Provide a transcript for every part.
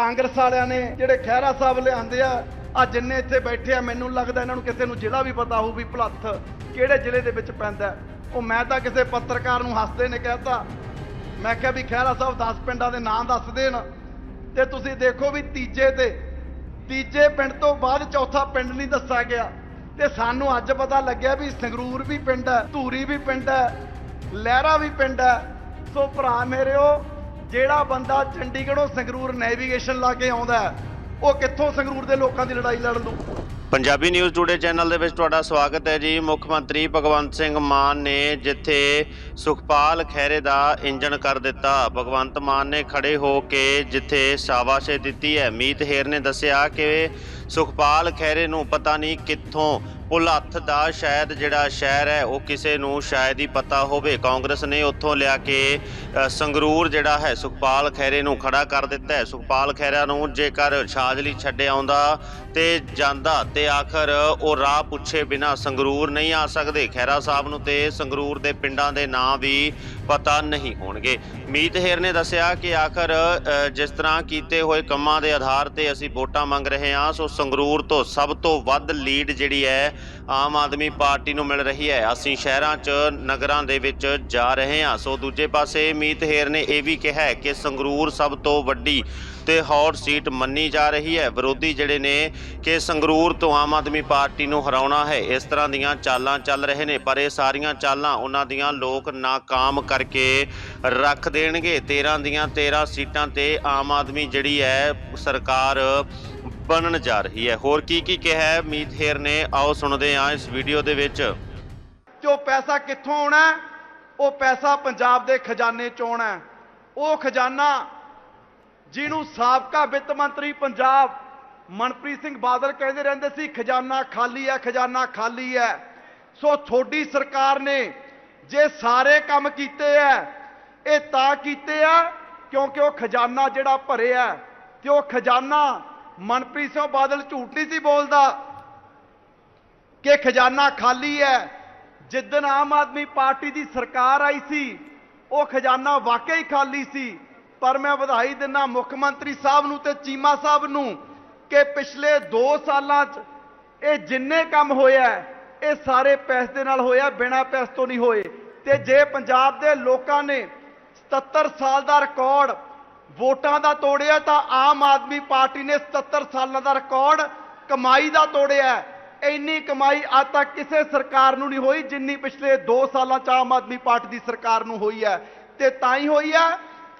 ਕਾਂਗਰਸ ਵਾਲਿਆਂ ਨੇ ਜਿਹੜੇ ਖਹਿਰਾ ਸਾਹਿਬ ਲਿਆਂਦੇ ਆ ਆ ਜਿੰਨੇ ਇੱਥੇ ਬੈਠੇ ਆ, ਮੈਨੂੰ ਲੱਗਦਾ ਇਹਨਾਂ ਨੂੰ ਕਿਸੇ ਨੂੰ ਜ਼ਿਲ੍ਹਾ ਵੀ ਪਤਾ ਹੋਊ ਵੀ ਭਲੱਥ ਕਿਹੜੇ ਜ਼ਿਲ੍ਹੇ ਦੇ ਵਿੱਚ ਪੈਂਦਾ ਉਹ ਮੈਂ ਤਾਂ ਕਿਸੇ ਪੱਤਰਕਾਰ ਨੂੰ ਹੱਸਦੇ ਨੇ ਕਹਿਤਾ। ਮੈਂ ਕਿਹਾ ਵੀ ਖਹਿਰਾ ਸਾਹਿਬ 10 ਪਿੰਡਾਂ ਦੇ ਨਾਂ ਦੱਸ ਦੇਣ ਤੇ ਤੁਸੀਂ ਦੇਖੋ ਵੀ ਤੀਜੇ ਤੇ, ਤੀਜੇ ਪਿੰਡ ਤੋਂ ਬਾਅਦ ਚੌਥਾ ਪਿੰਡ ਨਹੀਂ ਦੱਸਿਆ ਗਿਆ। ਤੇ ਸਾਨੂੰ ਅੱਜ ਪਤਾ ਲੱਗਿਆ ਵੀ ਸੰਗਰੂਰ ਵੀ ਪਿੰਡ ਹੈ, ਧੂਰੀ ਵੀ ਪਿੰਡ ਹੈ, ਲਹਿਰਾ ਵੀ ਪਿੰਡ ਹੈ। ਸੋ ਭਰਾ ਮੇਰਿਓ ਜਿਹੜਾ ਬੰਦਾ ਚੰਡੀਗੜ੍ਹੋਂ ਸੰਗਰੂਰ ਨੈਵੀਗੇਸ਼ਨ ਲਾ ਕੇ ਆਉਂਦਾ ਉਹ ਕਿੱਥੋਂ ਸੰਗਰੂਰ ਦੇ ਲੋਕਾਂ ਦੀ ਲੜਾਈ ਲੜ ਲੂ ਪੰਜਾਬੀ ਨਿਊਜ਼ ਟੂਡੇ ਚੈਨਲ ਦੇ ਵਿੱਚ ਤੁਹਾਡਾ ਸਵਾਗਤ ਹੈ ਜੀ। ਮੁੱਖ ਮੰਤਰੀ ਭਗਵੰਤ ਸਿੰਘ ਮਾਨ ਨੇ ਜਿੱਥੇ ਸੁਖਪਾਲ ਖਹਿਰੇ ਦਾ ਇੰਜਣ ਕਰ ਦਿੱਤਾ, ਭਗਵੰਤ ਮਾਨ ਨੇ ਖੜੇ ਹੋ ਕੇ ਜਿੱਥੇ ਸ਼ਾਬਾਸ਼ੇ ਦਿੱਤੀ ਹੈ। ਮੀਤ ਹੇਰ ਨੇ ਦੱਸਿਆ ਕਿ ਸੁਖਪਾਲ ਖਹਿਰੇ ਨੂੰ ਪਤਾ ਨਹੀਂ ਕਿੱਥੋਂ ਭੁਲੱਥ ਦਾ ਸ਼ਾਇਦ ਜਿਹੜਾ ਸ਼ਹਿਰ ਹੈ, ਉਹ ਕਿਸੇ ਨੂੰ ਸ਼ਾਇਦ ਹੀ ਪਤਾ ਹੋਵੇ। ਕਾਂਗਰਸ ਨੇ ਉੱਥੋਂ ਲਿਆ ਕੇ ਸੰਗਰੂਰ ਜਿਹੜਾ ਹੈ, ਸੁਖਪਾਲ ਖਹਿਰੇ ਨੂੰ ਖੜਾ ਕਰ ਦਿੱਤਾ ਹੈ। ਸੁਖਪਾਲ ਖਹਿਰਾ ਨੂੰ ਜੇਕਰ ਛਾਜਲੀ ਛੱਡੇ ਆਉਂਦਾ ਤੇ ਜਾਂਦਾ ਤੇ ਆਖਰ ਉਹ ਰਾਹ ਪੁੱਛੇ ਬਿਨਾ ਸੰਗਰੂਰ ਨਹੀਂ ਆ ਸਕਦੇ। ਖਹਿਰਾ ਸਾਹਿਬ ਨੂੰ ਤੇ ਸੰਗਰੂਰ ਦੇ ਪਿੰਡਾਂ ਦੇ ਨਾਂ ਵੀ ਪਤਾ ਨਹੀਂ ਹੋਣਗੇ। ਮੀਤ ਹੇਰ ਨੇ ਦੱਸਿਆ ਕਿ ਆਖਰ ਜਿਸ ਤਰ੍ਹਾਂ ਕੀਤੇ ਹੋਏ ਕੰਮਾਂ ਦੇ ਆਧਾਰ ਤੇ ਅਸੀਂ ਵੋਟਾਂ ਮੰਗ ਰਹੇ ਹਾਂ, ਸੋ ਸੰਗਰੂਰ ਤੋਂ ਸਭ ਤੋਂ ਵੱਧ ਲੀਡ ਜਿਹੜੀ ਹੈ ਆਮ ਆਦਮੀ ਪਾਰਟੀ ਨੂੰ ਮਿਲ ਰਹੀ ਹੈ। ਅਸੀਂ ਸ਼ਹਿਰਾਂ 'ਚ, ਨਗਰਾਂ ਦੇ ਵਿੱਚ ਜਾ ਰਹੇ ਹਾਂ। ਸੋ ਦੂਜੇ ਪਾਸੇ ਮੀਤ ਹੇਰ ਨੇ ਇਹ ਵੀ ਕਿਹਾ ਹੈ ਕਿ ਸੰਗਰੂਰ ਸਭ ਤੋਂ ਵੱਡੀ ਤੇ ਹੌਟ ਸੀਟ ਮੰਨੀ ਜਾ ਰਹੀ ਹੈ। ਵਿਰੋਧੀ ਜਿਹੜੇ ਨੇ ਕਿ ਸੰਗਰੂਰ ਤੋਂ ਆਮ ਆਦਮੀ ਪਾਰਟੀ ਨੂੰ ਹਰਾਉਣਾ ਹੈ। ਇਸ ਤਰ੍ਹਾਂ ਦੀਆਂ ਚਾਲਾਂ ਚੱਲ ਰਹੇ ਨੇ, ਪਰ ਇਹ ਸਾਰੀਆਂ ਚਾਲਾਂ ਉਹਨਾਂ ਦੀਆਂ ਲੋਕ ਨਾਕਾਮ ਕਰਕੇ ਰੱਖ ਦੇਣਗੇ। 13 ਦੀਆਂ 13 ਸੀਟਾਂ ਤੇ ਆਮ ਆਦਮੀ ਜਿਹੜੀ ਹੈ, ਸਰਕਾਰ ਬਣਨ ਜਾ ਰਹੀ ਹੈ। ਹੋਰ ਕੀ ਕੀ ਕਿਹਾ ਹੈ ਮੀਤ ਹੇਰ ਨੇ? ਆਓ ਸੁਣਦੇ ਹਾਂ ਇਸ ਵੀਡੀਓ ਦੇ ਵਿੱਚ। ਤੇ ਪੈਸਾ ਕਿੱਥੋਂ ਆਉਣਾ ਉਹ ਪੈਸਾ ਪੰਜਾਬ ਦੇ ਖਜ਼ਾਨੇ ਚੋਂ ਆਉਣਾ ਉਹ ਖਜ਼ਾਨਾ ਜਿਹਨੂੰ ਸਾਬਕਾ ਵਿੱਤ ਮੰਤਰੀ ਪੰਜਾਬ ਮਨਪ੍ਰੀਤ ਸਿੰਘ ਬਾਦਲ ਕਹਿੰਦੇ ਰਹਿੰਦੇ ਸੀ ਖਜ਼ਾਨਾ ਖਾਲੀ ਹੈ ਖਜ਼ਾਨਾ ਖਾਲੀ ਹੈ। ਸੋ ਤੁਹਾਡੀ ਸਰਕਾਰ ਨੇ ਜੇ ਸਾਰੇ ਕੰਮ ਕੀਤੇ ਐ ਇਹ ਤਾਂ ਕੀਤੇ ਆ ਕਿਉਂਕਿ ਉਹ ਖਜ਼ਾਨਾ ਜਿਹੜਾ ਭਰਿਆ ਹੈ, ਤੇ ਉਹ ਖਜ਼ਾਨਾ ਮਨਪ੍ਰੀਤ ਸਿੰਘ ਬਾਦਲ ਝੂਠ ਨਹੀਂ ਸੀ ਬੋਲਦਾ ਕਿ ਖਜ਼ਾਨਾ ਖਾਲੀ ਹੈ। ਜਿੱਦਨ ਆਮ ਆਦਮੀ ਪਾਰਟੀ ਦੀ ਸਰਕਾਰ ਆਈ ਸੀ, ਉਹ ਖਜ਼ਾਨਾ ਵਾਕਈ ਖਾਲੀ ਸੀ। ਪਰ ਮੈਂ ਵਧਾਈ ਦਿੰਦਾ ਮੁੱਖ ਮੰਤਰੀ ਸਾਹਿਬ ਨੂੰ ਤੇ ਚੀਮਾ ਸਾਹਿਬ ਨੂੰ ਕਿ ਪਿਛਲੇ 2 ਸਾਲਾਂ 'ਚ ਇਹ ਜਿੰਨੇ ਕੰਮ ਹੋਇਆ, ਇਹ ਸਾਰੇ ਪੈਸੇ ਦੇ ਨਾਲ ਹੋਇਆ, ਬਿਨਾਂ ਪੈਸੇ ਤੋਂ ਨਹੀਂ ਹੋਏ। ਤੇ ਜੇ ਪੰਜਾਬ ਦੇ ਲੋਕਾਂ ਨੇ 77 ਸਾਲ ਦਾ ਰਿਕਾਰਡ ਵੋਟਾਂ ਦਾ ਤੋੜਿਆ ਤਾਂ ਆਮ ਆਦਮੀ ਪਾਰਟੀ ਨੇ 77 ਸਾਲਾਂ ਦਾ ਰਿਕਾਰਡ ਕਮਾਈ ਦਾ ਤੋੜਿਆ ਇੰਨੀ ਕਮਾਈ ਅੱਜ ਤੱਕ ਕਿਸੇ ਸਰਕਾਰ ਨੂੰ ਨਹੀਂ ਹੋਈ, ਜਿੰਨੀ ਪਿਛਲੇ 2 ਸਾਲਾਂ ਚ ਆਮ ਆਦਮੀ ਪਾਰਟੀ ਦੀ ਸਰਕਾਰ ਨੂੰ ਹੋਈ ਹੈ। ਤੇ ਤਾਂ ਹੀ ਹੋਈ ਹੈ,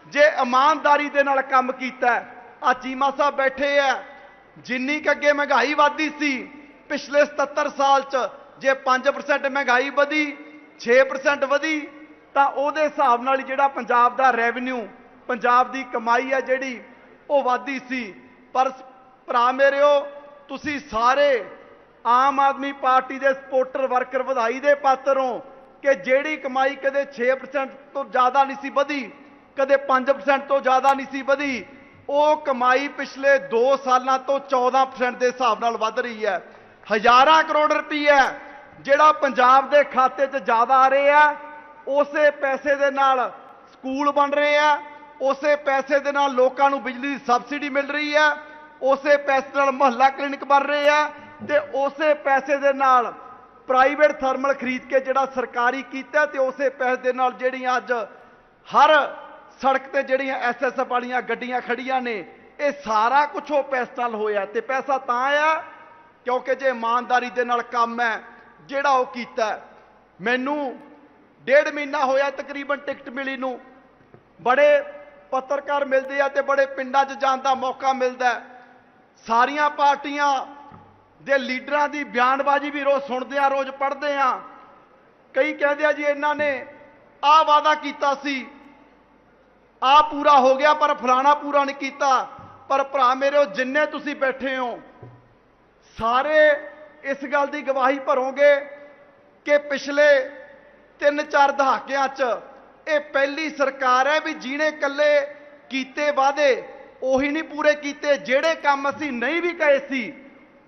ਜੇ ਇਮਾਨਦਾਰੀ ਦੇ ਨਾਲ ਕੰਮ ਕੀਤਾ ਆ ਚੀਮਾ ਸਾਹਿਬ ਬੈਠੇ ਆ ਜਿੰਨੀ ਕੁ ਅੱਗੇ ਮਹਿੰਗਾਈ ਵਧਦੀ ਸੀ, ਪਿਛਲੇ 77 ਸਾਲ ਚ ਜੇ 5% ਮਹਿੰਗਾਈ ਵਧੀ 6% ਵਧੀ, ਤਾਂ ਉਹਦੇ ਹਿਸਾਬ ਨਾਲ ਹੀ ਜਿਹੜਾ ਪੰਜਾਬ ਦਾ ਰੈਵਨਿਊ ਪੰਜਾਬ ਦੀ ਕਮਾਈ ਹੈ ਜਿਹੜੀ, ਉਹ ਵਧਦੀ ਸੀ। ਪਰ ਭਰਾ ਮੇਰਿਓ, ਤੁਸੀਂ ਸਾਰੇ ਆਮ ਆਦਮੀ ਪਾਰਟੀ ਦੇ ਸਪੋਰਟਰ, ਵਰਕਰ, ਵਧਾਈ ਦੇ ਪਾਤਰ ਹੋ ਕਿ ਜਿਹੜੀ ਕਮਾਈ ਕਦੇ 6% ਤੋਂ ਜ਼ਿਆਦਾ ਨਹੀਂ ਸੀ ਵਧੀ, ਕਦੇ 5% ਤੋਂ ਜ਼ਿਆਦਾ ਨਹੀਂ ਸੀ ਵਧੀ, ਉਹ ਕਮਾਈ ਪਿਛਲੇ 2 ਸਾਲਾਂ ਤੋਂ 14% ਦੇ ਹਿਸਾਬ ਨਾਲ ਵੱਧ ਰਹੀ ਹੈ। ਹਜ਼ਾਰਾਂ ਕਰੋੜ ਰੁਪਈਆ ਜਿਹੜਾ ਪੰਜਾਬ ਦੇ ਖਾਤੇ 'ਚ ਜ਼ਿਆਦਾ ਆ ਰਹੇ ਆ ਉਸੇ ਪੈਸੇ ਦੇ ਨਾਲ ਸਕੂਲ ਬਣ ਰਹੇ ਆ ਉਸੇ ਪੈਸੇ ਦੇ ਨਾਲ ਲੋਕਾਂ ਨੂੰ ਬਿਜਲੀ ਦੀ ਸਬਸਿਡੀ ਮਿਲ ਰਹੀ ਹੈ, ਉਸੇ ਪੈਸੇ ਨਾਲ ਮੁਹੱਲਾ ਕਲੀਨਿਕ ਬਣ ਰਹੇ ਆ ਤੇ ਉਸੇ ਪੈਸੇ ਦੇ ਨਾਲ ਪ੍ਰਾਈਵੇਟ ਥਰਮਲ ਖਰੀਦ ਕੇ ਜਿਹੜਾ ਸਰਕਾਰੀ ਕੀਤਾ ਤੇ ਉਸੇ ਪੈਸੇ ਦੇ ਨਾਲ ਜਿਹੜੀਆਂ ਅੱਜ ਹਰ ਸੜਕ ਤੇ ਜਿਹੜੀਆਂ ਐਸਐਸਐਫ ਵਾਲੀਆਂ ਗੱਡੀਆਂ ਖੜੀਆਂ ਨੇ, ਇਹ ਸਾਰਾ ਕੁਝ ਉਹ ਪੈਸੇ ਨਾਲ ਹੋਇਆ ਤੇ ਪੈਸਾ ਤਾਂ ਆਇਆ ਕਿਉਂਕਿ ਜੇ ਇਮਾਨਦਾਰੀ ਦੇ ਨਾਲ ਕੰਮ ਹੈ, ਜਿਹੜਾ ਉਹ ਕੀਤਾ ਮੈਨੂੰ ਡੇਢ ਮਹੀਨਾ ਹੋਇਆ ਤਕਰੀਬਨ ਟਿਕਟ ਮਿਲੀ ਨੂੰ, ਬੜੇ ਪੱਤਰਕਾਰ ਮਿਲਦੇ ਆ ਤੇ ਬੜੇ ਪਿੰਡਾਂ 'ਚ ਜਾਣ ਦਾ ਮੌਕਾ ਮਿਲਦਾ ਸਾਰੀਆਂ ਪਾਰਟੀਆਂ ਦੇ ਲੀਡਰਾਂ ਦੀ ਬਿਆਨਬਾਜ਼ੀ ਵੀ ਰੋਜ਼ ਸੁਣਦੇ ਆ, ਰੋਜ਼ ਪੜ੍ਹਦੇ ਆ। ਕਈ ਕਹਿੰਦੇ ਆ ਜੀ ਇਹਨਾਂ ਨੇ ਆਹ ਵਾਅਦਾ ਕੀਤਾ ਸੀ ਆ ਪੂਰਾ ਹੋ ਗਿਆ ਪਰ ਫਲਾਣਾ ਪੂਰਾ ਨਹੀਂ ਕੀਤਾ। ਪਰ ਭਰਾ ਮੇਰੇ ਜਿੰਨੇ ਤੁਸੀਂ ਬੈਠੇ ਹੋ, ਸਾਰੇ ਇਸ ਗੱਲ ਦੀ ਗਵਾਹੀ ਭਰੋਗੇ ਕਿ ਪਿਛਲੇ 3-4 ਦਹਾਕਿਆਂ 'ਚ ਇਹ ਪਹਿਲੀ ਸਰਕਾਰ ਹੈ ਵੀ ਜਿਹਨੇ ਕੱਲੇ ਕੀਤੇ ਵਾਅਦੇ, ਉਹੀ ਨਹੀਂ ਪੂਰੇ ਕੀਤੇ, ਜਿਹੜੇ ਕੰਮ ਅਸੀਂ ਨਹੀਂ ਵੀ ਕਹੇ ਸੀ,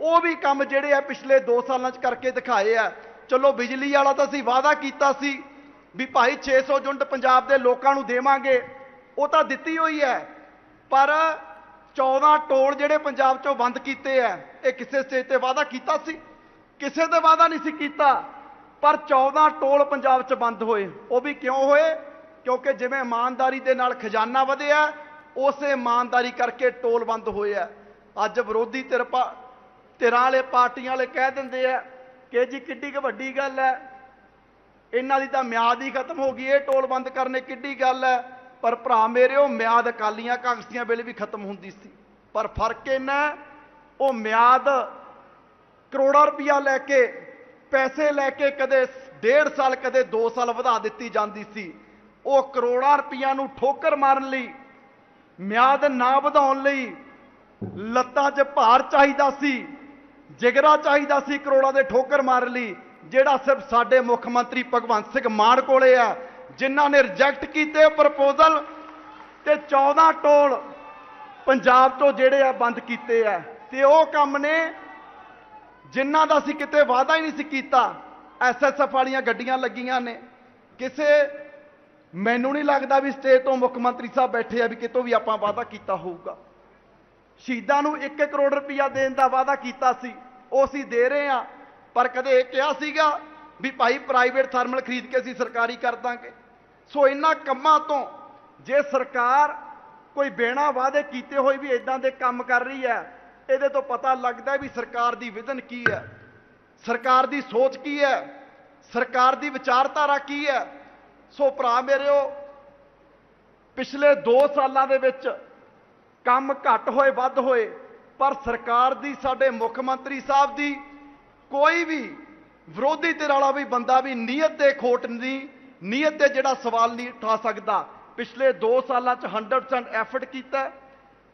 ਉਹ ਵੀ ਕੰਮ ਜਿਹੜੇ ਆ ਪਿਛਲੇ 2 ਸਾਲਾਂ 'ਚ ਕਰਕੇ ਦਿਖਾਏ ਆ। ਚਲੋ ਬਿਜਲੀ ਵਾਲਾ ਤਾਂ ਅਸੀਂ ਵਾਅਦਾ ਕੀਤਾ ਸੀ ਵੀ ਭਾਈ 600 ਯੂਨਿਟ ਪੰਜਾਬ ਦੇ ਲੋਕਾਂ ਨੂੰ ਦੇਵਾਂਗੇ, ਉਹ ਤਾਂ ਦਿੱਤੀ ਹੋਈ ਹੈ। ਪਰ 14 ਟੋਲ ਜਿਹੜੇ ਪੰਜਾਬ ਚੋਂ ਬੰਦ ਕੀਤੇ ਐ ਇਹ ਕਿਸੇ ਸਟੇਜ ਤੇ ਵਾਅਦਾ ਕੀਤਾ ਸੀ? ਕਿਸੇ ਤੇ ਵਾਅਦਾ ਨਹੀਂ ਸੀ ਕੀਤਾ। ਪਰ 14 ਟੋਲ ਪੰਜਾਬ 'ਚ ਬੰਦ ਹੋਏ, ਉਹ ਵੀ ਕਿਉਂ ਹੋਏ? ਕਿਉਂਕਿ ਜਿਵੇਂ ਇਮਾਨਦਾਰੀ ਦੇ ਨਾਲ ਖਜ਼ਾਨਾ ਵਧਿਆ, ਉਸੇ ਇਮਾਨਦਾਰੀ ਕਰਕੇ ਟੋਲ ਬੰਦ ਹੋਇਆ ਅੱਜ ਵਿਰੋਧੀ ਧਿਰ ਪਾ, ਧਿਰਾਂ ਵਾਲੇ ਪਾਰਟੀਆਂ ਵਾਲੇ ਕਹਿ ਦਿੰਦੇ ਆ ਕਿ ਜੀ ਕਿੱਡੀ ਕੁ ਵੱਡੀ ਗੱਲ ਹੈ ਇਹਨਾਂ ਦੀ ਤਾਂ ਮਿਆਦ ਹੀ ਖਤਮ ਹੋ ਗਈ, ਇਹ ਟੋਲ ਬੰਦ ਕਰਨੇ ਕਿੱਡੀ ਗੱਲ ਹੈ ਪਰ ਭਰਾ ਮੇਰੇ, ਉਹ ਮਿਆਦ ਅਕਾਲੀਆਂ ਕਾਂਗਰਸੀਆਂ ਵੇਲੇ ਵੀ ਖਤਮ ਹੁੰਦੀ ਸੀ। ਪਰ ਫ਼ਰਕ ਇਹਨਾਂ ਉਹ ਮਿਆਦ ਕਰੋੜਾਂ ਰੁਪਇਆ ਲੈ ਕੇ, ਪੈਸੇ ਲੈ ਕੇ ਕਦੇ ਡੇਢ ਸਾਲ, ਕਦੇ 2 ਸਾਲ ਵਧਾ ਦਿੱਤੀ ਜਾਂਦੀ ਸੀ। ਉਹ ਕਰੋੜਾਂ ਰੁਪਈਆਂ ਨੂੰ ਠੋਕਰ ਮਾਰਨ ਲਈ, ਮਿਆਦ ਨਾ ਵਧਾਉਣ ਲਈ ਲੱਤਾਂ 'ਚ ਭਾਰ ਚਾਹੀਦਾ ਸੀ, ਜਿਗਰਾ ਚਾਹੀਦਾ ਸੀ ਕਰੋੜਾਂ ਦੇ ਠੋਕਰ ਮਾਰਨ ਲਈ, ਜਿਹੜਾ ਸਿਰਫ ਸਾਡੇ ਮੁੱਖ ਮੰਤਰੀ ਭਗਵੰਤ ਸਿੰਘ ਮਾਨ ਕੋਲੇ ਆ, ਜਿਨ੍ਹਾਂ ਨੇ ਰਿਜੈਕਟ ਕੀਤੇ ਪ੍ਰਪੋਜ਼ਲ ਤੇ 14 ਟੋਲ ਪੰਜਾਬ ਤੋਂ ਜਿਹੜੇ ਆ ਬੰਦ ਕੀਤੇ ਆ। ਤੇ ਉਹ ਕੰਮ ਨੇ ਜਿਨ੍ਹਾਂ ਦਾ ਅਸੀਂ ਕਿਤੇ ਵਾਅਦਾ ਹੀ ਨਹੀਂ ਸੀ ਕੀਤਾ ਐਸਐਸਐਫ ਵਾਲੀਆਂ ਗੱਡੀਆਂ ਲੱਗੀਆਂ ਨੇ, ਕਿਸੇ ਮੈਨੂੰ ਨਹੀਂ ਲੱਗਦਾ ਵੀ ਸਟੇਟ ਤੋਂ ਮੁੱਖ ਮੰਤਰੀ ਸਾਹਿਬ ਬੈਠੇ ਆ ਵੀ ਕਿਤੋਂ ਵੀ ਆਪਾਂ ਵਾਅਦਾ ਕੀਤਾ ਹੋਊਗਾ। ਸ਼ਹੀਦਾਂ ਨੂੰ 1 ਕਰੋੜ ਰੁਪਇਆ ਦੇਣ ਦਾ ਵਾਅਦਾ ਕੀਤਾ ਸੀ, ਉਹ ਅਸੀਂ ਦੇ ਰਹੇ ਆ ਪਰ ਕਦੇ ਇਹ ਕਿਹਾ ਸੀਗਾ ਵੀ ਭਾਈ ਪ੍ਰਾਈਵੇਟ ਥਰਮਲ ਖਰੀਦ ਕੇ ਅਸੀਂ ਸਰਕਾਰੀ ਕਰ ਦਾਂਗੇ। ਸੋ ਇਹਨਾਂ ਕੰਮਾਂ ਤੋਂ ਜੇ ਸਰਕਾਰ ਕੋਈ ਬਿਨਾਂ ਵਾਅਦੇ ਕੀਤੇ ਹੋਏ ਵੀ ਇਦਾਂ ਦੇ ਕੰਮ ਕਰ ਰਹੀ ਹੈ, ਇਹਦੇ ਤੋਂ ਪਤਾ ਲੱਗਦਾ ਵੀ ਸਰਕਾਰ ਦੀ ਵਿਜ਼ਨ ਕੀ ਹੈ। ਸਰਕਾਰ ਦੀ ਸੋਚ ਕੀ ਹੈ? ਸਰਕਾਰ ਦੀ ਵਿਚਾਰਧਾਰਾ ਕੀ ਹੈ? ਸੋ ਭਰਾ ਮੇਰਿਓ, ਪਿਛਲੇ 2 ਸਾਲਾਂ ਦੇ ਵਿੱਚ ਕੰਮ ਘੱਟ ਹੋਏ, ਵੱਧ ਹੋਏ, ਪਰ ਸਰਕਾਰ ਦੀ, ਸਾਡੇ ਮੁੱਖ ਮੰਤਰੀ ਸਾਹਿਬ ਦੀ ਕੋਈ ਵੀ ਵਿਰੋਧੀ ਧਿਰ ਵਾਲਾ ਵੀ ਬੰਦਾ ਵੀ ਨੀਅਤ ਤੇ ਖੋਟ ਨਹੀਂ, ਨੀਅਤ ਤੇ ਜਿਹੜਾ ਸਵਾਲ ਨਹੀਂ ਉਠਾ ਸਕਦਾ। ਪਿਛਲੇ 2 ਸਾਲਾਂ ਚ 100% ਐਫਰਟ ਕੀਤਾ,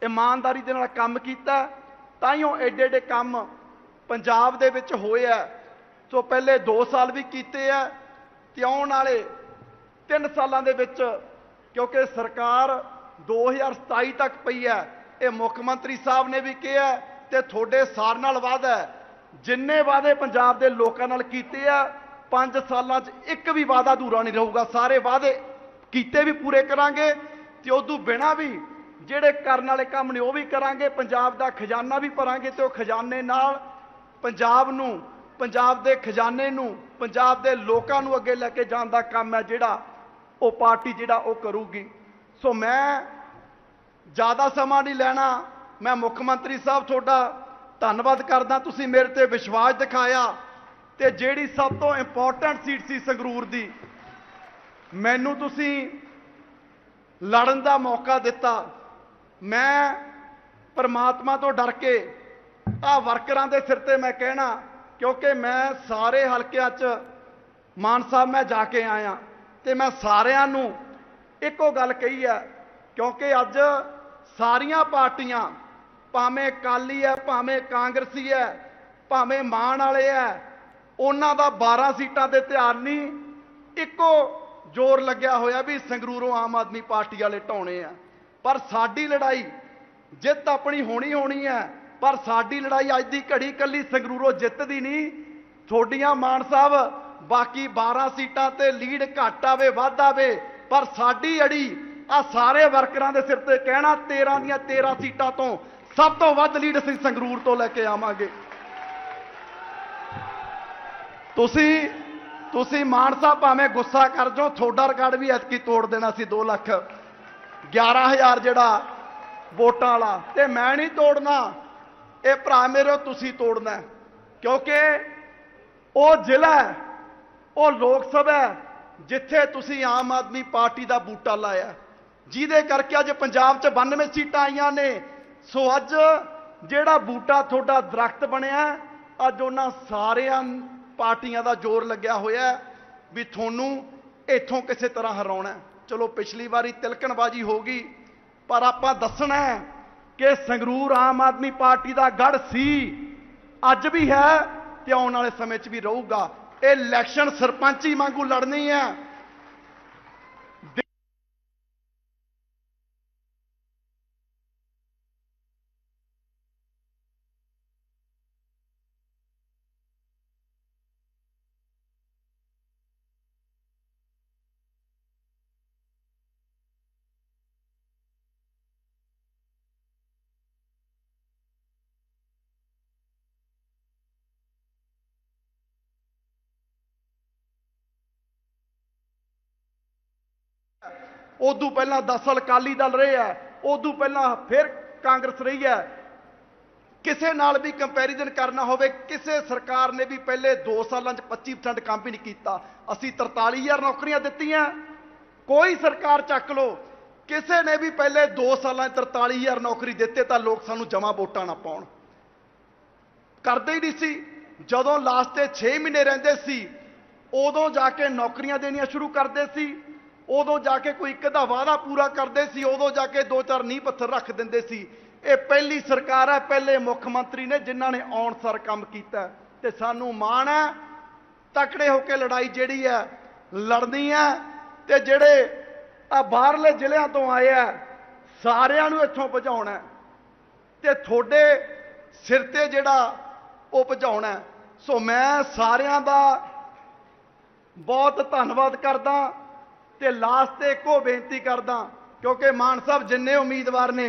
ਇਮਾਨਦਾਰੀ ਦੇ ਨਾਲ ਕੰਮ ਕੀਤਾ ਤਾਈਓ ਐਡੇ ਐਡੇ ਕੰਮ ਪੰਜਾਬ ਦੇ ਵਿੱਚ ਹੋਏ ਆ। ਸੋ ਪਹਿਲੇ 2 ਸਾਲ ਵੀ ਕੀਤੇ ਆ, ਤੇ ਆਉਣ ਵਾਲੇ 3 ਸਾਲਾਂ ਦੇ ਵਿੱਚ, ਕਿਉਂਕਿ ਸਰਕਾਰ 2027 ਤੱਕ ਪਈ ਹੈ। ਇਹ ਮੁੱਖ ਮੰਤਰੀ ਸਾਹਿਬ ਨੇ ਵੀ ਕਿਹਾ ਤੇ ਤੁਹਾਡੇ ਸਾਰ ਨਾਲ ਵਾਅਦਾ ਜਿੰਨੇ ਵਾਅਦੇ ਪੰਜਾਬ ਦੇ ਲੋਕਾਂ ਨਾਲ ਕੀਤੇ ਆ 5 ਸਾਲਾਂ 'ਚ ਇੱਕ ਵੀ ਵਾਅਦਾ ਅਧੂਰਾ ਨਹੀਂ ਰਹੂਗਾ। ਸਾਰੇ ਵਾਅਦੇ ਕੀਤੇ ਵੀ ਪੂਰੇ ਕਰਾਂਗੇ ਤੇ ਉਦੋਂ ਬਿਨਾ ਵੀ ਜਿਹੜੇ ਕਰਨ ਵਾਲੇ ਕੰਮ ਨੇ ਉਹ ਵੀ ਕਰਾਂਗੇ, ਪੰਜਾਬ ਦਾ ਖਜ਼ਾਨਾ ਵੀ ਭਰਾਂਗੇ ਤੇ ਉਹ ਖਜ਼ਾਨੇ ਨਾਲ ਪੰਜਾਬ ਨੂੰ, ਪੰਜਾਬ ਦੇ ਖਜ਼ਾਨੇ ਨੂੰ, ਪੰਜਾਬ ਦੇ ਲੋਕਾਂ ਨੂੰ ਅੱਗੇ ਲੈ ਕੇ ਜਾਣ ਦਾ ਕੰਮ ਹੈ ਜਿਹੜਾ ਉਹ ਪਾਰਟੀ ਜਿਹੜਾ ਉਹ ਕਰੂਗੀ। ਸੋ ਮੈਂ ਜ਼ਿਆਦਾ ਸਮਾਂ ਨਹੀਂ ਲੈਣਾ। ਮੈਂ ਮੁੱਖ ਮੰਤਰੀ ਸਾਹਿਬ ਤੁਹਾਡਾ ਧੰਨਵਾਦ ਕਰਦਾ। ਤੁਸੀਂ ਮੇਰੇ ਤੇ ਵਿਸ਼ਵਾਸ ਦਿਖਾਇਆ ਤੇ ਜਿਹੜੀ ਸਭ ਤੋਂ ਇੰਪੋਰਟੈਂਟ ਸੀਟ ਸੀ ਸੰਗਰੂਰ ਦੀ, ਮੈਨੂੰ ਤੁਸੀਂ ਲੜਨ ਦਾ ਮੌਕਾ ਦਿੱਤਾ। ਮੈਂ ਪਰਮਾਤਮਾ ਤੋਂ ਡਰ ਕੇ ਆ ਵਰਕਰਾਂ ਦੇ ਸਿਰ ਤੇ ਮੈਂ ਕਹਿਣਾ, ਕਿਉਂਕਿ ਮੈਂ ਸਾਰੇ ਹਲਕਿਆਂ 'ਚ ਮਾਨ ਸਾਹਿਬ ਮੈਂ ਜਾ ਕੇ ਆਇਆ। ਤੇ ਮੈਂ ਸਾਰਿਆਂ ਨੂੰ ਇੱਕੋ ਗੱਲ ਕਹੀ ਹੈ, ਕਿਉਂਕਿ ਅੱਜ ਸਾਰੀਆਂ ਪਾਰਟੀਆਂ ਭਾਵੇਂ ਅਕਾਲੀ ਹੈ, ਭਾਵੇਂ ਕਾਂਗਰਸੀ ਹੈ, ਭਾਵੇਂ ਮਾਨ ਵਾਲੇ ਹੈ, ਉਹਨਾਂ ਦਾ 12 ਸੀਟਾਂ ਤੇ ਧਿਆਨ ਨਹੀਂ, ਇੱਕੋ ਜ਼ੋਰ ਲੱਗਿਆ ਹੋਇਆ ਵੀ ਸੰਗਰੂਰੋਂ ਆਮ ਆਦਮੀ ਪਾਰਟੀ ਵਾਲੇ ਢਾਉਣੇ ਆ। ਪਰ ਸਾਡੀ ਲੜਾਈ ਜਿੱਤ ਆਪਣੀ ਹੋਣੀ ਹੋਣੀ ਹੈ, ਪਰ ਸਾਡੀ ਲੜਾਈ ਅੱਜ ਦੀ ਘੜੀ ਕੱਲੀ ਸੰਗਰੂਰੋਂ ਜਿੱਤ ਦੀ ਨਹੀਂ ਤੁਹਾਡੀਆਂ ਮਾਨ ਸਾਹਿਬ ਬਾਕੀ 12 ਸੀਟਾਂ ਤੇ ਲੀਡ ਘੱਟ ਆਵੇ, ਵੱਧ ਆਵੇ, ਪਰ ਸਾਡੀ ਅੜੀ ਆ ਸਾਰੇ ਵਰਕਰਾਂ ਦੇ ਸਿਰ ਤੇ ਕਹਿਣਾ 13 ਦੀਆਂ 13 ਸੀਟਾਂ ਤੋਂ ਸਭ ਤੋਂ ਵੱਧ ਲੀਡ ਅਸੀਂ ਸੰਗਰੂਰ ਤੋਂ ਲੈ ਕੇ ਆਵਾਂਗੇ। ਤੁਸੀਂ ਤੁਸੀਂ ਮਾਨ ਸਾਹਿਬ ਭਾਵੇਂ ਗੁੱਸਾ ਕਰ ਜੋ ਤੁਹਾਡਾ ਰਿਕਾਰਡ ਵੀ ਐਤਕੀ ਤੋੜ ਦੇਣਾ ਸੀ 2 ਲੱਖ 11000 ਜਿਹੜਾ ਵੋਟਾਂ ਵਾਲਾ। ਤੇ ਮੈਂ ਨਹੀਂ ਤੋੜਨਾ, ਇਹ ਭਰਾ ਮੇਰੇ ਤੁਸੀਂ ਤੋੜਨਾ। ਕਿਉਂਕਿ ਉਹ ਜ਼ਿਲ੍ਹਾ ਉਹ ਲੋਕ ਸਭਾ ਜਿੱਥੇ ਤੁਸੀਂ ਆਮ ਆਦਮੀ ਪਾਰਟੀ ਦਾ ਬੂਟਾ ਲਾਇਆ ਜਿਹਦੇ ਕਰਕੇ ਅੱਜ ਪੰਜਾਬ 'ਚ 92 ਸੀਟਾਂ ਆਈਆਂ ਨੇ। ਸੋ ਅੱਜ ਜਿਹੜਾ ਬੂਟਾ ਤੁਹਾਡਾ ਦਰਖਤ ਬਣਿਆ, ਅੱਜ ਉਹਨਾਂ ਸਾਰਿਆਂ ਪਾਰਟੀਆਂ ਦਾ ਜ਼ੋਰ ਲੱਗਿਆ ਹੋਇਆ ਵੀ ਤੁਹਾਨੂੰ ਇੱਥੋਂ ਕਿਸੇ ਤਰ੍ਹਾਂ ਹਰਾਉਣਾ ਚਲੋ, ਪਿਛਲੀ ਵਾਰੀ ਤਿਲਕਣਬਾਜੀ ਹੋ ਗਈ, ਪਰ ਆਪਾਂ ਦੱਸਣਾ ਕਿ ਸੰਗਰੂਰ ਆਮ ਆਦਮੀ ਪਾਰਟੀ ਦਾ ਗੜ ਸੀ। ਅੱਜ ਵੀ ਹੈ ਤੇ ਆਉਣ ਵਾਲੇ ਸਮੇਂ 'ਚ ਵੀ ਰਹੂਗਾ। ਇਹ ਇਲੈਕਸ਼ਨ ਸਰਪੰਚੀ ਵਾਂਗੂ ਲੜਨੀ ਹੈ। ਉਦੋਂ ਪਹਿਲਾਂ 10 ਸਾਲ ਅਕਾਲੀ ਦਲ ਰਹੇ ਆ, ਉਦੋਂ ਪਹਿਲਾਂ ਫਿਰ ਕਾਂਗਰਸ ਰਹੀ ਹੈ ਕਿਸੇ ਨਾਲ ਵੀ ਕੰਪੈਰੀਜ਼ਨ ਕਰਨਾ ਹੋਵੇ, ਕਿਸੇ ਸਰਕਾਰ ਨੇ ਵੀ ਪਹਿਲੇ 2 ਸਾਲਾਂ 'ਚ 25% ਕੰਮ ਵੀ ਨਹੀਂ ਕੀਤਾ। ਅਸੀਂ 43000 ਨੌਕਰੀਆਂ ਦਿੱਤੀਆਂ। ਕੋਈ ਸਰਕਾਰ ਚੱਕ ਲੋ ਕਿਸੇ ਨੇ ਵੀ ਪਹਿਲੇ 2 ਸਾਲਾਂ 'ਚ 43000 ਨੌਕਰੀ ਦਿੱਤੇ ਤਾਂ ਲੋਕ ਸਾਨੂੰ ਜਮਾ ਵੋਟਾਂ ਨਾ ਪਾਉਣ। ਕਰਦੇ ਹੀ ਨਹੀਂ ਸੀ। ਜਦੋਂ ਲਾਸਟ ਤੇ 6 ਮਹੀਨੇ ਰਹਿੰਦੇ ਸੀ, ਉਦੋਂ ਜਾ ਕੇ ਨੌਕਰੀਆਂ ਦੇਣੀਆਂ ਸ਼ੁਰੂ ਕਰਦੇ ਸੀ। ਉਦੋਂ ਜਾ ਕੇ ਕੋਈ ਇੱਕ ਦਾ ਵਾਅਦਾ ਪੂਰਾ ਕਰਦੇ ਸੀ, ਉਦੋਂ ਜਾ ਕੇ ਦੋ ਚਾਰ ਨੀਂਹ ਪੱਥਰ ਰੱਖ ਦਿੰਦੇ ਸੀ। ਇਹ ਪਹਿਲੀ ਸਰਕਾਰ ਹੈ, ਪਹਿਲੇ ਮੁੱਖ ਮੰਤਰੀ ਨੇ ਜਿਨ੍ਹਾਂ ਨੇ ਆਉਣ ਸਰ ਕੰਮ ਕੀਤਾ। ਹੈ ਤੇ ਸਾਨੂੰ ਮਾਣ ਹੈ, ਤਕੜੇ ਹੋ ਕੇ ਲੜਾਈ ਜਿਹੜੀ ਹੈ, ਲੜਨੀ ਹੈ। ਤੇ ਜਿਹੜੇ ਆ ਬਾਹਰਲੇ ਜ਼ਿਲ੍ਹਿਆਂ ਤੋਂ ਆਏ ਆ ਸਾਰਿਆਂ ਨੂੰ ਇੱਥੋਂ ਭਜਾਉਣਾ ਹੈ। ਤੇ ਤੁਹਾਡੇ ਸਿਰ ਤੇ ਜਿਹੜਾ ਉਹ ਭਜਾਉਣਾ ਸੋ ਮੈਂ ਸਾਰਿਆਂ ਦਾ ਬਹੁਤ ਧੰਨਵਾਦ ਕਰਦਾ। ਤੇ ਲਾਸਟ ਤੇ ਇੱਕੋ ਬੇਨਤੀ ਕਰਦਾ, ਕਿਉਂਕਿ ਮਾਨ ਸਾਹਿਬ ਜਿੰਨੇ ਉਮੀਦਵਾਰ ਨੇ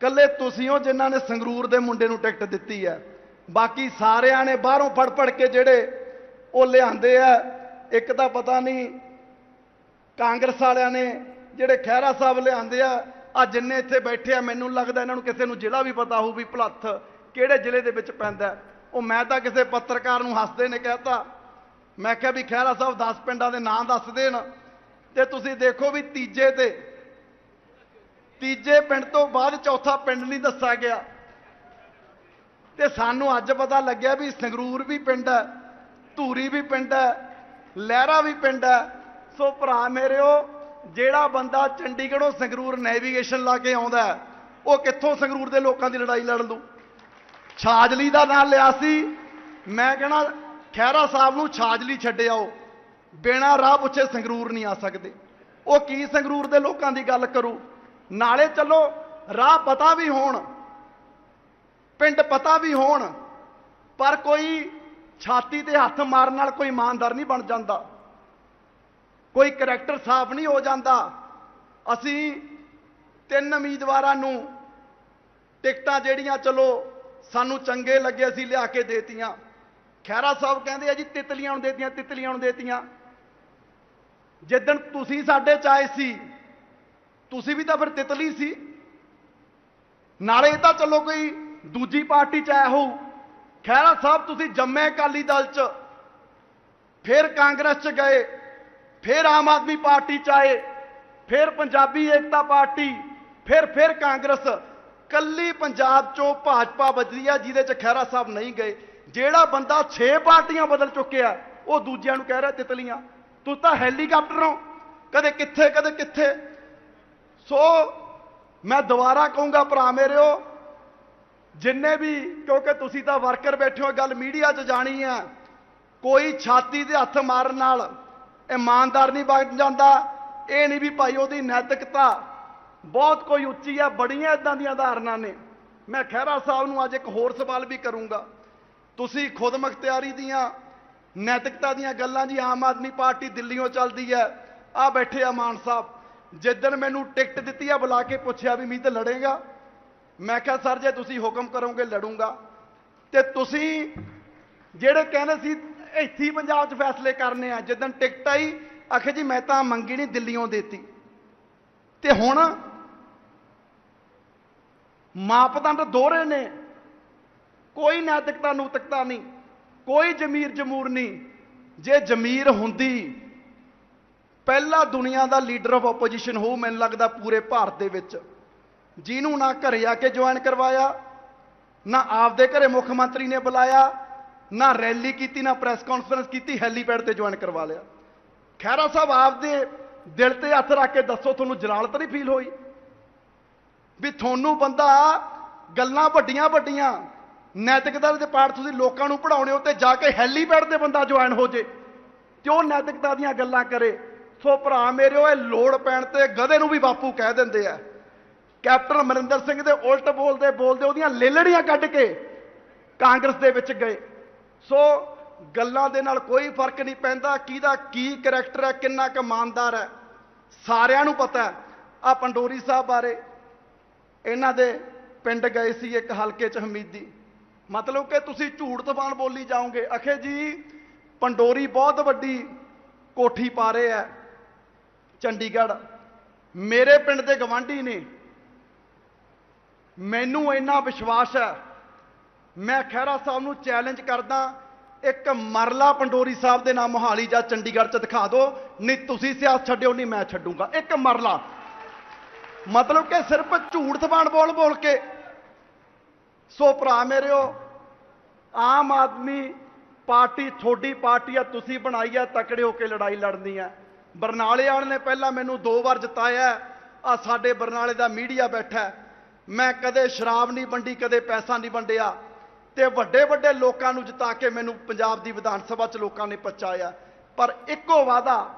ਕੱਲੇ ਤੁਸੀਂ ਹੋ ਜਿਨ੍ਹਾਂ ਨੇ ਸੰਗਰੂਰ ਦੇ ਮੁੰਡੇ ਨੂੰ ਟਿਕਟ ਦਿੱਤੀ ਹੈ। ਬਾਕੀ ਸਾਰਿਆਂ ਨੇ ਬਾਹਰੋਂ ਫੜ ਫੜ ਕੇ ਜਿਹੜੇ ਉਹ ਲਿਆਂਦੇ ਆ, ਇੱਕ ਤਾਂ ਪਤਾ ਨਹੀਂ ਕਾਂਗਰਸ ਵਾਲਿਆਂ ਨੇ ਜਿਹੜੇ ਖਹਿਰਾ ਸਾਹਿਬ ਲਿਆਂਦੇ ਆ ਆ ਜਿੰਨੇ ਇੱਥੇ ਬੈਠੇ ਆ, ਮੈਨੂੰ ਲੱਗਦਾ ਇਹਨਾਂ ਨੂੰ ਕਿਸੇ ਨੂੰ ਜ਼ਿਲ੍ਹਾ ਵੀ ਪਤਾ ਹੋਊ ਵੀ ਭਲੱਥ ਕਿਹੜੇ ਜ਼ਿਲ੍ਹੇ ਦੇ ਵਿੱਚ ਪੈਂਦਾ। ਉਹ ਮੈਂ ਤਾਂ ਕਿਸੇ ਪੱਤਰਕਾਰ ਨੂੰ ਹੱਸਦੇ ਨੇ ਕਹਿਤਾ ਮੈਂ ਕਿਹਾ ਵੀ ਖਹਿਰਾ ਸਾਹਿਬ 10 ਪਿੰਡਾਂ ਦੇ ਨਾਂ ਦੱਸ ਦੇਣ। ਤੇ ਤੁਸੀਂ ਦੇਖੋ ਵੀ ਤੀਜੇ ਤੇ, ਤੀਜੇ ਪਿੰਡ ਤੋਂ ਬਾਅਦ ਚੌਥਾ ਪਿੰਡ ਨਹੀਂ ਦੱਸਿਆ ਗਿਆ। ਤੇ ਸਾਨੂੰ ਅੱਜ ਪਤਾ ਲੱਗਿਆ ਵੀ ਸੰਗਰੂਰ ਵੀ ਪਿੰਡ ਹੈ, ਧੂਰੀ ਵੀ ਪਿੰਡ ਹੈ, ਲਹਿਰਾ ਵੀ ਪਿੰਡ ਹੈ। ਸੋ ਭਰਾ ਮੇਰਿਓ, ਜਿਹੜਾ ਬੰਦਾ ਚੰਡੀਗੜ੍ਹੋਂ ਸੰਗਰੂਰ ਨੈਵੀਗੇਸ਼ਨ ਲਾ ਕੇ ਆਉਂਦਾ ਉਹ ਕਿੱਥੋਂ ਸੰਗਰੂਰ ਦੇ ਲੋਕਾਂ ਦੀ ਲੜਾਈ ਲੜ ਲੂ ਛਾਜਲੀ ਦਾ ਨਾਂ ਲਿਆ ਸੀ। ਮੈਂ ਕਹਿਣਾ ਖਹਿਰਾ ਸਾਹਿਬ ਨੂੰ ਛਾਜਲੀ ਛੱਡ ਆਓ। ਬਿਨਾਂ ਰਾਹ ਪੁੱਛੇ ਸੰਗਰੂਰ ਨਹੀਂ ਆ ਸਕਦੇ। ਉਹ ਕੀ ਸੰਗਰੂਰ ਦੇ ਲੋਕਾਂ ਦੀ ਗੱਲ ਕਰੂ? ਨਾਲੇ ਚੱਲੋ, ਰਾਹ ਪਤਾ ਵੀ ਹੋਣ। ਪਿੰਡ ਪਤਾ ਵੀ ਹੋਣ। ਪਰ ਕੋਈ ਛਾਤੀ ਤੇ ਹੱਥ ਮਾਰਨ ਨਾਲ ਕੋਈ ਇਮਾਨਦਾਰ ਨਹੀਂ ਬਣ ਜਾਂਦਾ। ਕੋਈ ਕਰੈਕਟਰ ਸਾਫ਼ ਨਹੀਂ ਹੋ ਜਾਂਦਾ। ਅਸੀਂ ਤਿੰਨ ਉਮੀਦਵਾਰਾਂ ਨੂੰ ਟਿਕਟਾਂ ਜਿਹੜੀਆਂ, ਚਲੋ, ਸਾਨੂੰ ਚੰਗੇ ਲੱਗੇ ਅਸੀਂ ਲਿਆ ਕੇ ਦੇਤੀਆਂ। ਖੈਰਾ ਸਾਹਿਬ ਕਹਿੰਦੇ ਆ ਜੀ, ਤਿਤਲੀਆਂ ਨੂੰ ਦੇਤੀਆਂ, ਤਿਤਲੀਆਂ ਨੂੰ ਦੇਤੀਆਂ। ਜਿੱਦਣ ਤੁਸੀਂ ਸਾਡੇ ਚ ਆਏ ਸੀ, ਤੁਸੀਂ ਵੀ ਤਾਂ ਫਿਰ ਤਿਤਲੀ ਸੀ। ਨਾਲੇ ਇਹ ਤਾਂ ਚਲੋ ਕੋਈ ਦੂਜੀ ਪਾਰਟੀ ਚ ਆਇਆ ਹੋਊ। ਖੈਰਾ ਸਾਹਿਬ, ਤੁਸੀਂ ਜੰਮੇ ਅਕਾਲੀ ਦਲ ਚ, ਫਿਰ ਕਾਂਗਰਸ ਚ ਗਏ, ਫਿਰ ਆਮ ਆਦਮੀ ਪਾਰਟੀ ਚ ਆਏ, ਫਿਰ ਪੰਜਾਬੀ ਏਕਤਾ ਪਾਰਟੀ, ਫਿਰ ਫਿਰ ਕਾਂਗਰਸ। ਕੱਲੀ ਪੰਜਾਬ ਚੋਂ ਭਾਜਪਾ ਬਚਦੀ ਆ, ਜਿਹਦੇ ਚ ਖੈਰਾ ਸਾਹਿਬ ਨਹੀਂ ਗਏ। ਜਿਹੜਾ ਬੰਦਾ 6 ਪਾਰਟੀਆਂ ਬਦਲ ਚੁੱਕਿਆ, ਉਹ ਦੂਜਿਆਂ ਨੂੰ ਕਹਿ ਰਿਹਾ ਤਿਤਲੀਆਂ। ਤੂੰ ਤਾਂ ਹੈਲੀਕਾਪਟਰ ਹੋ। ਕਦੇ ਕਿੱਥੇ ਕਦੇ ਕਿੱਥੇ। ਸੋ ਮੈਂ ਦੁਬਾਰਾ ਕਹੂੰਗਾ, ਭਰਾ ਮੇਰਿਓ ਜਿੰਨੇ ਵੀ, ਕਿਉਂਕਿ ਤੁਸੀਂ ਤਾਂ ਵਰਕਰ ਬੈਠੇ ਹੋ ਗੱਲ ਮੀਡੀਆ 'ਚ ਜਾਣੀ ਆ। ਕੋਈ ਛਾਤੀ ਦੇ ਹੱਥ ਮਾਰਨ ਨਾਲ ਇਮਾਨਦਾਰ ਨਹੀਂ ਬਣ ਜਾਂਦਾ। ਇਹ ਨਹੀਂ ਵੀ ਭਾਈ ਉਹਦੀ ਨੈਤਿਕਤਾ ਬਹੁਤ ਕੋਈ ਉੱਚੀ ਆ, ਬੜੀਆਂ ਇਦਾਂ ਦੀਆਂ ਉਦਾਹਰਨਾਂ ਨੇ। ਮੈਂ ਖਹਿਰਾ ਸਾਹਿਬ ਨੂੰ ਅੱਜ ਇੱਕ ਹੋਰ ਸਵਾਲ ਵੀ ਕਰੂੰਗਾ। ਤੁਸੀਂ ਖੁਦ ਮੁਖਤਿਆਰੀ ਦੀਆਂ, ਨੈਤਿਕਤਾ ਦੀਆਂ ਗੱਲਾਂ ਜੀ, ਆਮ ਆਦਮੀ ਪਾਰਟੀ ਦਿੱਲੀੋਂ ਚੱਲਦੀ ਹੈ। ਆ ਬੈਠੇ ਆ ਮਾਨ ਸਾਹਿਬ। ਜਿੱਦਣ ਮੈਨੂੰ ਟਿਕਟ ਦਿੱਤੀ ਆ, ਬੁਲਾ ਕੇ ਪੁੱਛਿਆ ਵੀ ਮੀਤ ਲੜੇਗਾ। ਮੈਂ ਕਿਹਾ, ਸਰ, ਜੇ ਤੁਸੀਂ ਹੁਕਮ ਕਰੋਗੇ, ਲੜੂੰਗਾ। ਤੇ ਤੁਸੀਂ ਜਿਹੜੇ ਕਹਿੰਦੇ ਸੀ, ਇੱਥੇ ਹੀ ਪੰਜਾਬ 'ਚ ਫੈਸਲੇ ਕਰਨੇ ਆ। ਜਿੱਦਣ ਟਿਕਟ ਆਈ, ਆਖੇ ਜੀ, ਮੈਂ ਤਾਂ ਮੰਗੀ ਨਹੀਂ ਦਿੱਲੀੋਂ ਦੇਤੀ। ਤੇ ਹੁਣ ਮਾਪਦੰਡ ਦੋਹਰੇ ਨੇ। ਕੋਈ ਨੈਤਿਕਤਾ ਨੂਤਿਕਤਾ ਨਹੀਂ, ਕੋਈ ਜ਼ਮੀਰ ਜਮੂਰ ਨਹੀਂ। ਜੇ ਜ਼ਮੀਰ ਹੁੰਦੀ, ਪਹਿਲਾ ਦੁਨੀਆ ਦਾ ਲੀਡਰ ਆਫ ਆਪੋਜੀਸ਼ਨ ਹੋਊ ਮੈਨੂੰ ਲੱਗਦਾ ਪੂਰੇ ਭਾਰਤ ਦੇ ਵਿੱਚ। ਜਿਹਨੂੰ ਨਾ ਘਰੇ ਆ ਕੇ ਜੁਆਇਨ ਕਰਵਾਇਆ, ਨਾ ਆਪਦੇ ਘਰੇ ਮੁੱਖ ਮੰਤਰੀ ਨੇ ਬੁਲਾਇਆ, ਨਾ ਰੈਲੀ ਕੀਤੀ, ਨਾ ਪ੍ਰੈਸ ਕਾਨਫਰੰਸ ਕੀਤੀ, ਹੈਲੀਪੈਡ ਤੇ ਜੁਆਇਨ ਕਰਵਾ ਲਿਆ। ਖੈਰਾ ਸਾਹਿਬ, ਆਪਦੇ ਦਿਲ ਤੇ ਹੱਥ ਰੱਖ ਕੇ ਦੱਸੋ, ਤੁਹਾਨੂੰ ਜਲਾਲਤ ਨਹੀਂ ਫੀਲ ਹੋਈ? ਵੀ ਤੁਹਾਨੂੰ ਬੰਦਾ ਗੱਲਾਂ ਵੱਡੀਆਂ ਵੱਡੀਆਂ ਨੈਤਿਕਤਾ ਦੇ ਪਾਠ ਤੁਸੀਂ ਲੋਕਾਂ ਨੂੰ ਪੜਾਉਣੇ ਹੋ ਤੇ ਜਾ ਕੇ ਹੈਲੀਪੈਡ ਤੇ ਬੰਦਾ ਜੁਆਇਨ ਹੋ ਜੇ। ਤੇ ਉਹ ਨੈਤਿਕਤਾ ਦੀਆਂ ਗੱਲਾਂ ਕਰੇ। ਸੋ ਭਰਾ ਮੇਰਿਓ, ਇਹ ਲੋੜ ਪੈਣ ਤੇ ਗਧੇ ਨੂੰ ਵੀ ਬਾਪੂ ਕਹਿ ਦਿੰਦੇ ਆ। ਕੈਪਟਨ ਅਮਰਿੰਦਰ ਸਿੰਘ ਦੇ ਉਲਟ ਬੋਲਦੇ ਬੋਲਦੇ ਉਹਦੀਆਂ ਲੇਲੜੀਆਂ ਕੱਢ ਕੇ ਕਾਂਗਰਸ ਦੇ ਵਿੱਚ ਗਏ। ਸੋ ਗੱਲਾਂ ਦੇ ਨਾਲ ਕੋਈ ਫ਼ਰਕ ਨਹੀਂ ਪੈਂਦਾ ਕਿਹਦਾ ਕੀ ਕਰੈਕਟਰ ਹੈ, ਕਿੰਨਾ ਕੁ ਇਮਾਨਦਾਰ ਹੈ। ਸਾਰਿਆਂ ਨੂੰ ਪਤਾ ਹੈ ਆ ਪੰਡੋਰੀ ਸਾਹਿਬ ਬਾਰੇ। ਇਹਨਾਂ ਦੇ ਪਿੰਡ ਗਏ ਸੀ ਇੱਕ ਹਲਕੇ ਚ ਹਮੀਦੀ। ਮਤਲਬ ਕਿ ਤੁਸੀਂ ਝੂਠ ਤਫਾਨ ਬੋਲੀ ਜਾਓਗੇ। ਅਖੇ ਜੀ, ਪੰਡੋਰੀ ਬਹੁਤ ਵੱਡੀ ਕੋਠੀ ਪਾ ਰਹੇ ਆ ਚੰਡੀਗੜ੍ਹ। ਮੇਰੇ ਪਿੰਡ ਦੇ ਗਵਾਂਢੀ ਨੇ। ਮੈਨੂੰ ਇੰਨਾ ਵਿਸ਼ਵਾਸ ਹੈ। ਮੈਂ ਖਹਿਰਾ ਸਾਹਿਬ ਨੂੰ ਚੈਲੰਜ ਕਰਦਾ, ਇੱਕ ਮਰਲਾ ਪੰਡੋਰੀ ਸਾਹਿਬ ਦੇ ਨਾਮ ਮੋਹਾਲੀ ਜਾਂ ਚੰਡੀਗੜ੍ਹ ਚ ਦਿਖਾ ਦਿਓ। ਨਹੀਂ, ਤੁਸੀਂ ਸਿਆਸਤ ਛੱਡਿਓ, ਨਹੀਂ, ਮੈਂ ਛੱਡੂੰਗਾ। ਇੱਕ ਮਰਲਾ। ਮਤਲਬ ਕਿ ਸਿਰਫ ਝੂਠ ਜ਼ਬਾਨ ਬੋਲ ਬੋਲ ਕੇ ਸੋ ਭਰਾ ਮੇਰਿਓ, ਆਮ ਆਦਮੀ ਪਾਰਟੀ ਥੋੜੀ ਪਾਰਟੀ ਆ, ਤੁਸੀਂ ਬਣਾਈ ਆ, ਤਕੜੇ ਹੋ ਕੇ ਲੜਾਈ ਲੜਨੀ ਆ। ਬਰਨਾਲੇ ਵਾਲੇ ਨੇ ਪਹਿਲਾਂ ਮੈਨੂੰ ਦੋ ਵਾਰ ਜਿਤਾਇਆ, ਆ ਸਾਡੇ ਬਰਨਾਲੇ ਦਾ ਮੀਡੀਆ ਬੈਠਾ। ਮੈਂ ਕਦੇ ਸ਼ਰਾਬ ਨਹੀਂ ਵੰਡੀ, ਕਦੇ ਪੈਸਾ ਨਹੀਂ ਵੰਡਿਆ। ਤੇ ਵੱਡੇ ਵੱਡੇ ਲੋਕਾਂ ਨੂੰ ਜਿਤਾ ਕੇ ਮੈਨੂੰ ਪੰਜਾਬ ਦੀ ਵਿਧਾਨ ਸਭਾ ਚ ਲੋਕਾਂ ਨੇ ਪਚਾਇਆ ਪਰ ਇੱਕੋ ਵਾਦਾ